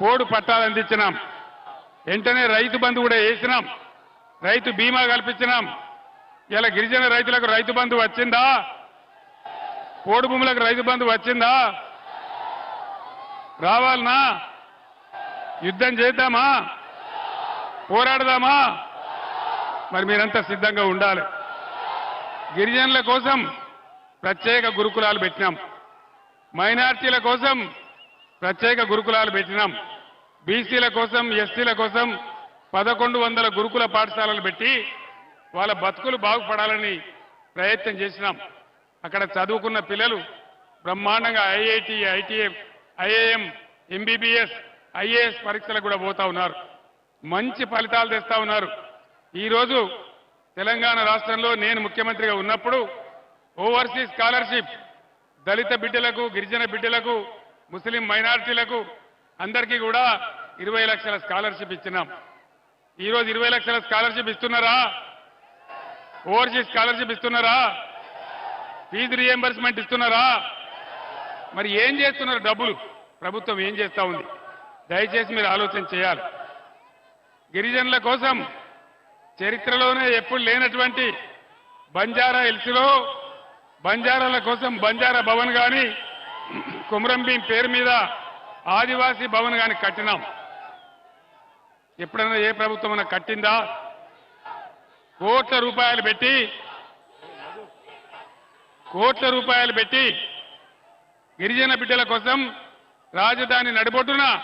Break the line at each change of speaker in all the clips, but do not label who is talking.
Code పట్టాలు అందించినాం వెంటనే రైతు బంధు కూడా వేసినాం. రైతు బీమా కల్పించినాం. ఇలా గిరిజన రైతులకు రైతు బంధు వచ్చిందా? కోడి భూములకు రైతు బంధు వచ్చిందా? రావాలనా? యుద్ధం చేద్దామా? పోరాడదామా? మరి మీరంతా సిద్ధంగా ఉండాలి. గిరిజనుల కోసం ప్రత్యేక గురుకులాలు పెట్టినాం. మైనార్టీల కోసం ప్రత్యేక గురుకులాలు పెట్టినాం. బీసీల కోసం ఎస్సీల కోసం పదకొండు వందల గురుకుల పాఠశాలలు పెట్టి వాళ్ళ బతుకులు బాగుపడాలని ప్రయత్నం చేసినాం. అక్కడ చదువుకున్న పిల్లలు బ్రహ్మాండంగా IIT ITF IAM MBBS IAS పరీక్షలకు కూడా పోతా ఉన్నారు. మంచి ఫలితాలు తెస్తా ఉన్నారు. ఈరోజు తెలంగాణ రాష్ట్రంలో నేను ముఖ్యమంత్రిగా ఉన్నప్పుడు ఓవర్సీస్ స్కాలర్షిప్ దళిత బిడ్డలకు గిరిజన బిడ్డలకు ముస్లిం మైనారిటీలకు అందరికీ కూడా ఇరవై లక్షల స్కాలర్షిప్ ఇచ్చినాం. ఈరోజు ఇరవై లక్షల స్కాలర్షిప్ ఇస్తున్నారా? ఓవర్సీస్ స్కాలర్షిప్ ఇస్తున్నారా? ఫీజు రియంబర్స్మెంట్ ఇస్తున్నారా? మరి ఏం చేస్తున్నారు డబ్బులు? ప్రభుత్వం ఏం చేస్తా ఉంది? దయచేసి మీరు ఆలోచన చేయాలి. గిరిజనుల కోసం చరిత్రలోనే ఎప్పుడు లేనటువంటి బంజారా హిల్స్లో బంజారాల కోసం బంజారా భవన్ కానీ కుమరంభీం పేరు మీద ఆదివాసీ భవన్ కానీ కట్టినాం. ఎప్పుడైనా ఏ ప్రభుత్వం కట్టిందా? కోట్ల రూపాయలు పెట్టి కోట్ల రూపాయలు పెట్టి గిరిజన బిడ్డల కోసం రాజధాని నడిబొట్టున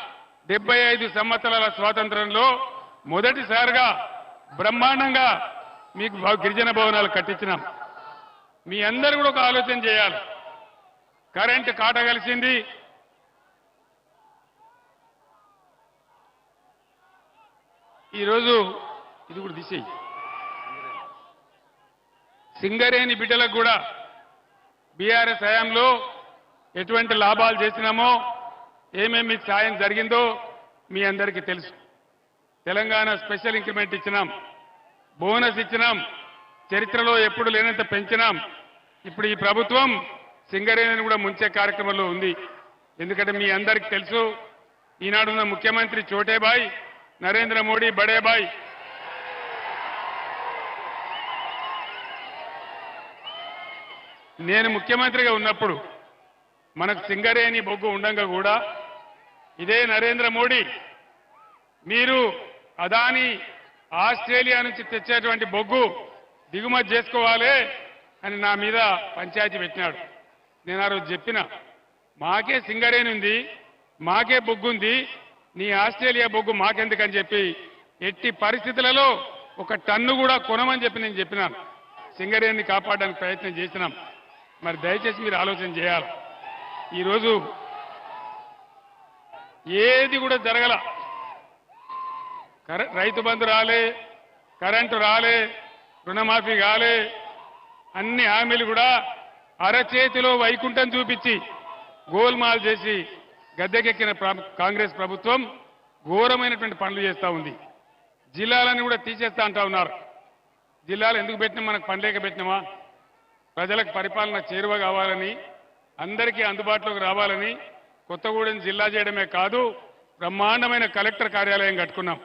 డెబ్బై ఐదు సంవత్సరాల స్వాతంత్రంలో మొదటిసారిగా బ్రహ్మాండంగా మీకు గిరిజన భవనాలు కట్టించినాం. మీ అందరూ కూడా ఒక ఆలోచన చేయాలి. కరెంటు కాట కలిసింది. ఈరోజు ఇది కూడా తీసేయి. సింగరేణి బిడ్డలకు కూడా బీఆర్ఎస్ హయాంలో ఎటువంటి లాభాలు చేసినామో ఏమేమి మీకు సాయం జరిగిందో మీ అందరికీ తెలుసు. తెలంగాణ స్పెషల్ ఇంక్రిమెంట్ ఇచ్చినాం. బోనస్ ఇచ్చినాం. చరిత్రలో ఎప్పుడు లేనంత పెంచినాం. ఇప్పుడు ఈ ప్రభుత్వం సింగరేణిని కూడా ముంచే కార్యక్రమంలో ఉంది. ఎందుకంటే మీ అందరికీ తెలుసు ఈనాడున్న ముఖ్యమంత్రి చోటేబాయ్ నరేంద్ర మోడీ బడేబాయ్. నేను ముఖ్యమంత్రిగా ఉన్నప్పుడు మనకు సింగరేణి బొగ్గు ఉండంగా కూడా ఇదే నరేంద్ర మోడీ. మీరు అదాని ఆస్ట్రేలియా నుంచి తెచ్చేటువంటి బొగ్గు దిగుమతి చేసుకోవాలి అని నా మీద పంచాయతీ పెట్టినాడు. నేను ఆ రోజు చెప్పిన మాకే సింగరేణి ఉంది మాకే బొగ్గు ఉంది నీ ఆస్ట్రేలియా బొగ్గు మాకెందుకని చెప్పి ఎట్టి పరిస్థితులలో ఒక టన్ను కూడా కొనమని చెప్పి నేను చెప్పినాను సింగరేణిని కాపాడడానికి ప్రయత్నం చేసినాం. మరి దయచేసి మీరు ఆలోచన చేయాలి. ఈరోజు ఏది కూడా జరగల. రైతు బంధు రాలే కరెంటు రాలే రుణమాఫీ కాలే అన్ని హామీలు కూడా అరచేతిలో వైకుంఠం చూపించి గోల్మాల్ చేసి గద్దెకెక్కిన కాంగ్రెస్ ప్రభుత్వం ఘోరమైనటువంటి పనులు చేస్తా ఉంది. జిల్లాలని కూడా తీసేస్తా అంటా ఉన్నారు. జిల్లాలు ఎందుకు పెట్టినా మనకు పనిలేక పెట్టినామా? ప్రజలకు పరిపాలన చేరువ కావాలని అందరికీ అందుబాటులోకి రావాలని కొత్తగూడెం జిల్లా చేయడమే కాదు బ్రహ్మాండమైన కలెక్టర్ కార్యాలయం కట్టుకున్నాం.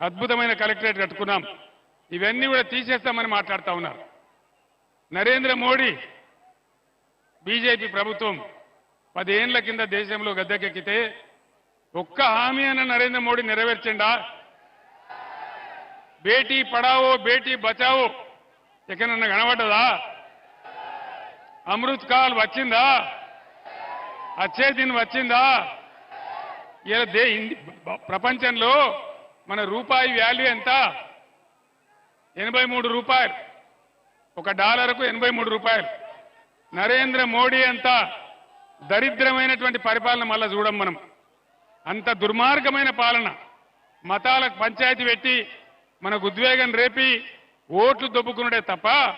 అద్భుతమైన కలెక్టరేట్ కట్టుకున్నాం. ఇవన్నీ కూడా తీసేస్తామని మాట్లాడుతూ ఉన్నారు. నరేంద్ర మోడీ బీజేపీ ప్రభుత్వం పదేళ్ళ కింద దేశంలో గద్దెకెక్కితే ఒక్క హామీ అన్న నరేంద్ర మోడీ నెరవేర్చండా? బేటీ పడావో బేటీ బచావో ఎక్కడన్నా కనబడ్డదా? అమృత్ కాల్ వచ్చిందా? అచ్చే దీని వచ్చిందా? ఇలా దే ప్రపంచంలో మన రూపాయి వాల్యూ ఎంత? ఎనభై మూడు రూపాయలు. ఒక డాలర్కు ఎనభై మూడు రూపాయలు. నరేంద్ర మోడీ అంత దరిద్రమైనటువంటి పరిపాలన మళ్ళా చూడం మనం. అంత దుర్మార్గమైన పాలన మతాలకు పంచాయతీ పెట్టి మనకు ఉద్వేగం రేపి ఓట్లు దొబ్బుకున్నాడే తప్ప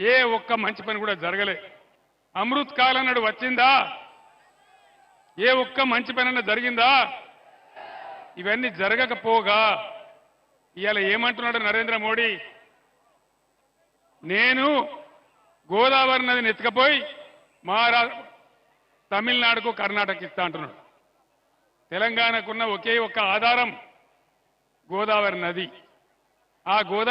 ఏ ఒక్క మంచి పని కూడా జరగలే. అమృత్ కాలం నాడు వచ్చిందా? ఏ ఒక్క మంచి పని అన్న జరిగిందా? ఇవన్నీ జరగకపోగా. ఇవాళ ఏమంటున్నాడు నరేంద్ర మోడీ? నేను గోదావరి నదిని ఎత్తుకపోయి మహారా తమిళనాడుకు కర్ణాటక ఇస్తా అంటున్నాడు. తెలంగాణకున్న ఒకే ఒక్క ఆధారం గోదావరి నది. ఆ గోదావరి